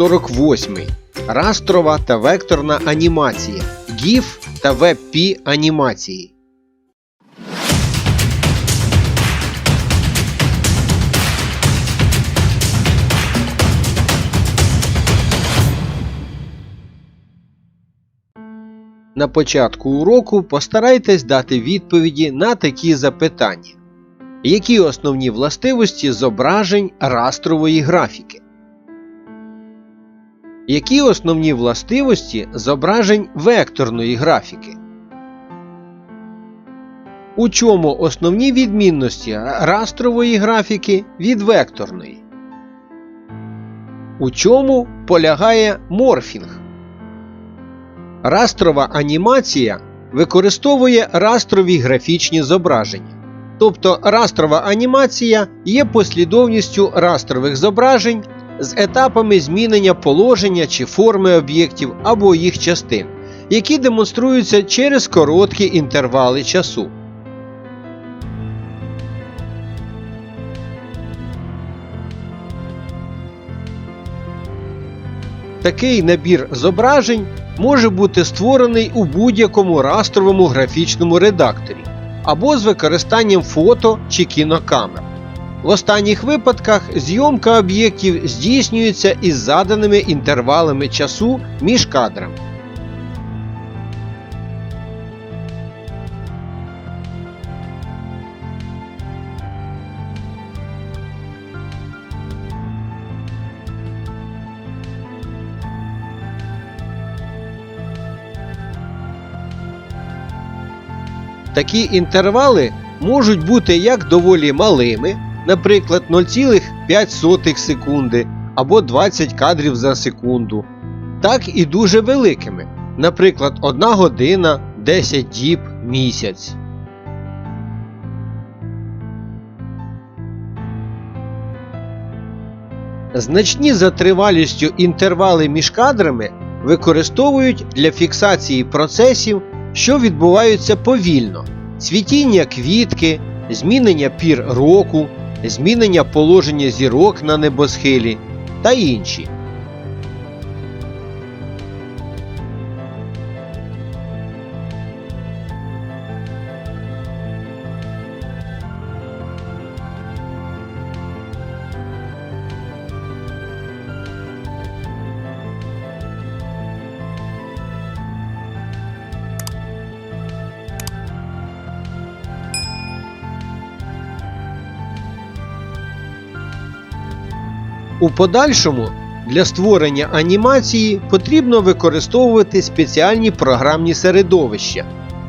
Урок 48. Растрова та векторна анімація. GIF та WebP анімації. На початку уроку постарайтесь дати відповіді на такі запитання. Які основні властивості зображень растрової графіки? Які основні властивості зображень векторної графіки? У чому основні відмінності растрової графіки від векторної? У чому полягає морфінг? Растрова анімація використовує растрові графічні зображення. Тобто растрова анімація є послідовністю растрових зображень з етапами змінення положення чи форми об'єктів або їх частин, які демонструються через короткі інтервали часу. Такий набір зображень може бути створений у будь-якому растровому графічному редакторі або з використанням фото чи кінокамер. В останніх випадках зйомка об'єктів здійснюється із заданими інтервалами часу між кадрами. Такі інтервали можуть бути як доволі малими, наприклад 0,5 секунди або 20 кадрів за секунду, так і дуже великими, наприклад 1 година, 10 діб, місяць. Значні за тривалістю інтервали між кадрами використовують для фіксації процесів, що відбуваються повільно: цвітіння квітки, змінення пір року, змінення положення зірок на небосхилі та інші. У подальшому для створення анімації потрібно використовувати спеціальні програмні середовища,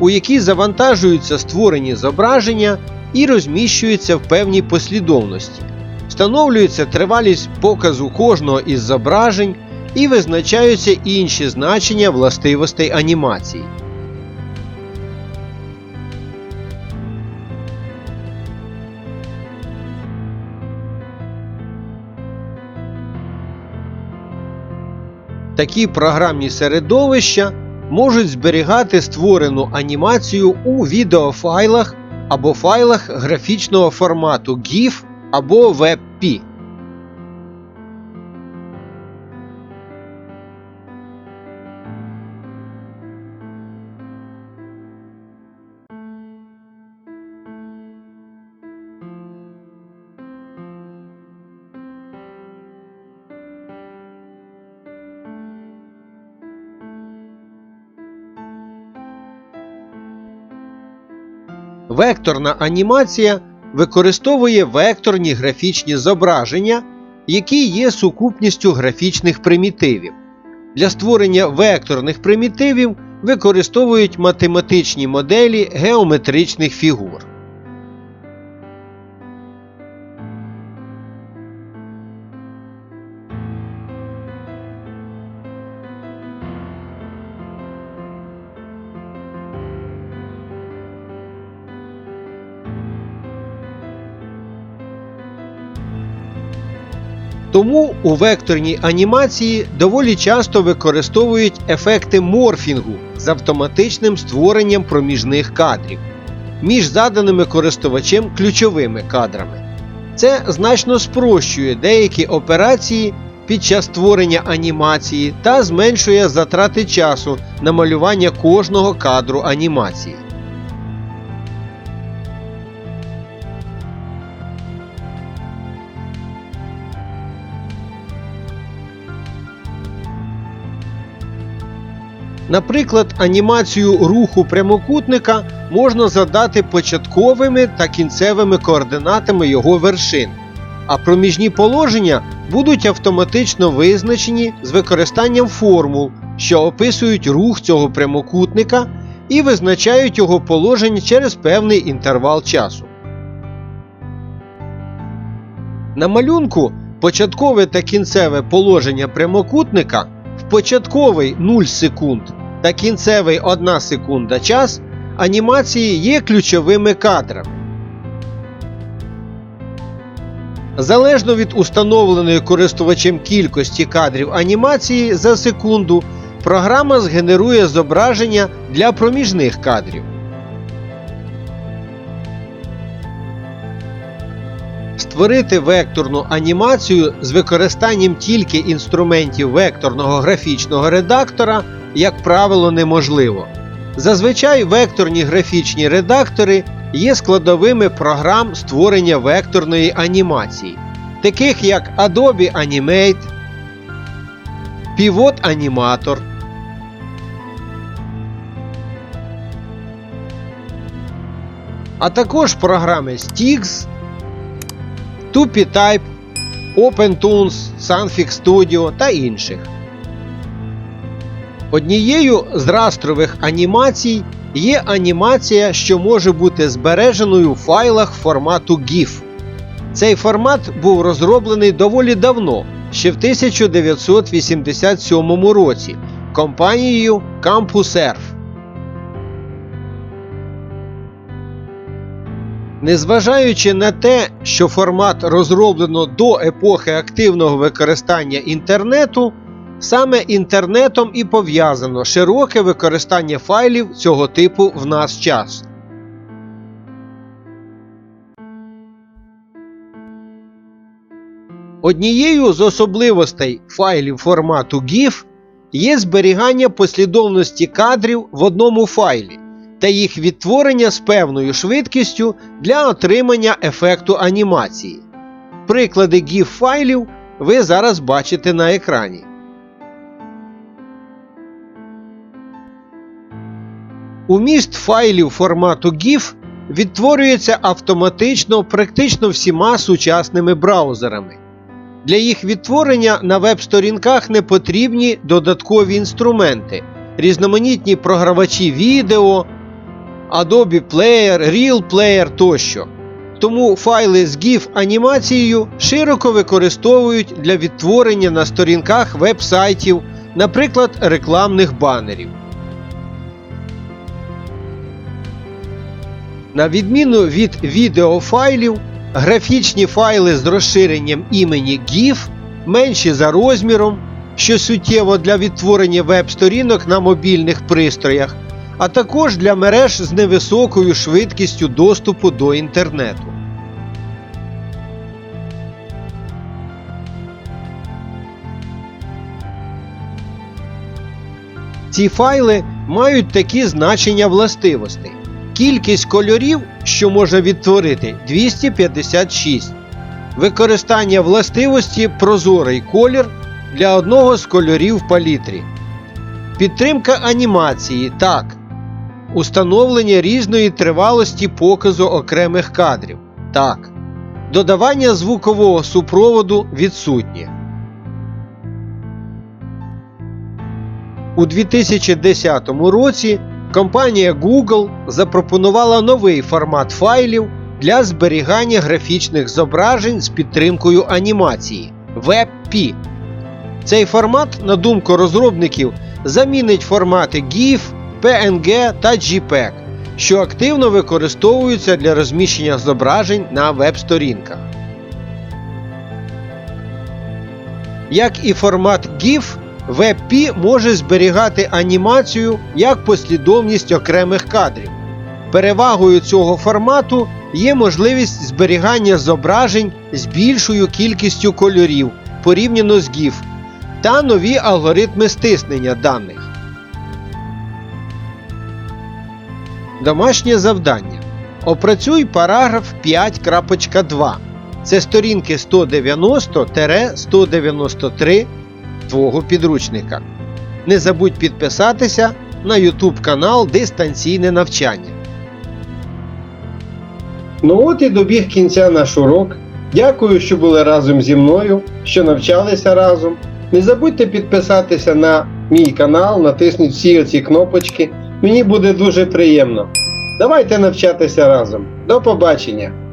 у які завантажуються створені зображення і розміщуються в певній послідовності. Встановлюється тривалість показу кожного із зображень і визначаються інші значення властивостей анімації. Такі програмні середовища можуть зберігати створену анімацію у відеофайлах або файлах графічного формату GIF або WebP. Векторна анімація використовує векторні графічні зображення, які є сукупністю графічних примітивів. Для створення векторних примітивів використовують математичні моделі геометричних фігур. Тому у векторній анімації доволі часто використовують ефекти морфінгу з автоматичним створенням проміжних кадрів між заданими користувачем ключовими кадрами. Це значно спрощує деякі операції під час створення анімації та зменшує затрати часу на малювання кожного кадру анімації. Наприклад, анімацію руху прямокутника можна задати початковими та кінцевими координатами його вершин, а проміжні положення будуть автоматично визначені з використанням формул, що описують рух цього прямокутника і визначають його положення через певний інтервал часу. На малюнку початкове та кінцеве положення прямокутника в початковий 0 секунд та кінцевий 1 секунда час анімації є ключовими кадрами. Залежно від установленої користувачем кількості кадрів анімації за секунду, програма згенерує зображення для проміжних кадрів. Створити векторну анімацію з використанням тільки інструментів векторного графічного редактора, як правило, неможливо. Зазвичай векторні графічні редактори є складовими програм створення векторної анімації, таких як Adobe Animate, Pivot Animator, а також програми Stix, TupiType, OpenToons, Sunfix Studio та інших. Однією з растрових анімацій є анімація, що може бути збереженою в файлах формату GIF. Цей формат був розроблений доволі давно, ще в 1987 році компанією CampusEarth. Незважаючи на те, що формат розроблено до епохи активного використання інтернету, саме інтернетом і пов'язано широке використання файлів цього типу в наш час. Однією з особливостей файлів формату GIF є зберігання послідовності кадрів в одному файлі та їх відтворення з певною швидкістю для отримання ефекту анімації. Приклади GIF файлів ви зараз бачите на екрані. Уміст файлів формату GIF відтворюється автоматично практично всіма сучасними браузерами. Для їх відтворення на веб-сторінках не потрібні додаткові інструменти, різноманітні програвачі відео, Adobe Player, Real Player тощо. Тому файли з GIF анімацією широко використовують для відтворення на сторінках веб-сайтів, наприклад, рекламних банерів. На відміну від відеофайлів, графічні файли з розширенням імені GIF менші за розміром, що суттєво для відтворення веб-сторінок на мобільних пристроях, а також для мереж з невисокою швидкістю доступу до інтернету. Ці файли мають такі значення властивостей. Кількість кольорів, що можна відтворити 256. Використання властивості прозорий колір для одного з кольорів палітрі. Підтримка анімації так. Установлення різної тривалості показу окремих кадрів. Так. Додавання звукового супроводу відсутнє. У 2010 році компанія Google запропонувала новий формат файлів для зберігання графічних зображень з підтримкою анімації WebP. Цей формат, на думку розробників, замінить формати GIF, PNG та JPEG, що активно використовуються для розміщення зображень на веб-сторінках. Як і формат GIF, WebP може зберігати анімацію як послідовність окремих кадрів. Перевагою цього формату є можливість зберігання зображень з більшою кількістю кольорів порівняно з GIF та нові алгоритми стиснення даних. Домашнє завдання. Опрацюй параграф 5.2. Це сторінки 190-193 твого підручника. Не забудь підписатися на YouTube канал Дистанційне навчання. Ну от і добіг кінця наш урок. Дякую, що були разом зі мною, що навчалися разом. Не забудьте підписатися на мій канал, натисніть всі оці кнопочки. Мені буде дуже приємно. Давайте навчатися разом. До побачення!